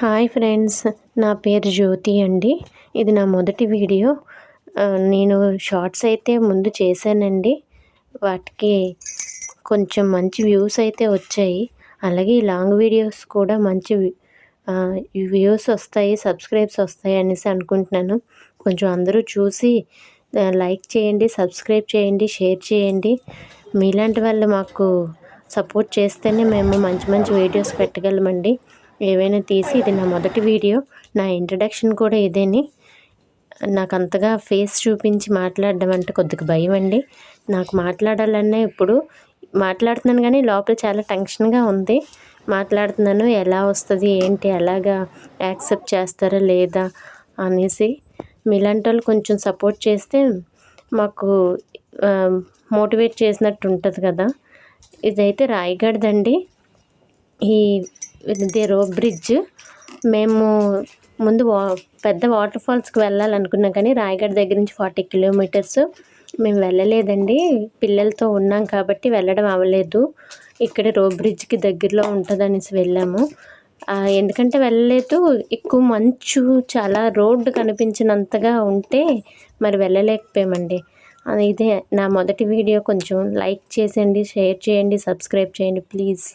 Hi friends నా పేరు జ్యోతి అండి. ఇది నా మొదటి వీడియో. నేను షార్ట్స్ అయితే ముందు చేశానండి. వాటికి కొంచెం మంచి వ్యూస్ అయితే వచ్చాయి. అలాగే లాంగ్ వీడియోస్ కూడా మంచి వ్యూస్ వస్తాయి సబ్స్క్రైబ్స్ వస్తాయి అనేసి అనుకుంటున్నాను. కొంచెం అందరూ చూసి లైక్ చేయండి సబ్స్క్రైబ్ చేయండి షేర్ చేయండి. మీలాంటి వాళ్ళు మాకు సపోర్ట్ చేస్తేనే మేము మంచి మంచి వీడియోస్ పెట్టగలమండి. ఏవైనా తీసి ఇది నా మొదటి వీడియో నా ఇంట్రడక్షన్ కూడా ఇదేని. నాకు అంతగా ఫేస్ చూపించి మాట్లాడడం అంటే కొద్దిగా భయం అండి. నాకు మాట్లాడాలన్నా ఇప్పుడు మాట్లాడుతున్నాను కానీ లోపల చాలా టెన్షన్గా ఉంది. మాట్లాడుతున్నాను ఎలా వస్తుంది ఏంటి ఎలాగా యాక్సెప్ట్ చేస్తారా లేదా అనేసి. మీలాంటి వాళ్ళు కొంచెం సపోర్ట్ చేస్తే మాకు మోటివేట్ చేసినట్టు ఉంటుంది కదా. ఇదైతే రాయగడదండి. ఈ ఇది రో బ్రిడ్జ్. మేము ముందు వా పెద్ద వాటర్ ఫాల్స్కి వెళ్ళాలనుకున్నాం కానీ రాయగఢ దగ్గర నుంచి ఫార్టీ కిలోమీటర్స్. మేము వెళ్ళలేదండి. పిల్లలతో ఉన్నాం కాబట్టి వెళ్ళడం అవ్వలేదు. ఇక్కడ రో బ్రిడ్జ్కి దగ్గరలో ఉంటుందనేసి వెళ్ళాము. ఎందుకంటే వెళ్ళలేదు. ఎక్కువ మంచు చాలా రోడ్డు కనిపించినంతగా ఉంటే మరి వెళ్ళలేకపోయామండి. ఇదే నా మొదటి వీడియో. కొంచెం లైక్ చేసేయండి షేర్ చేయండి సబ్స్క్రైబ్ చేయండి ప్లీజ్.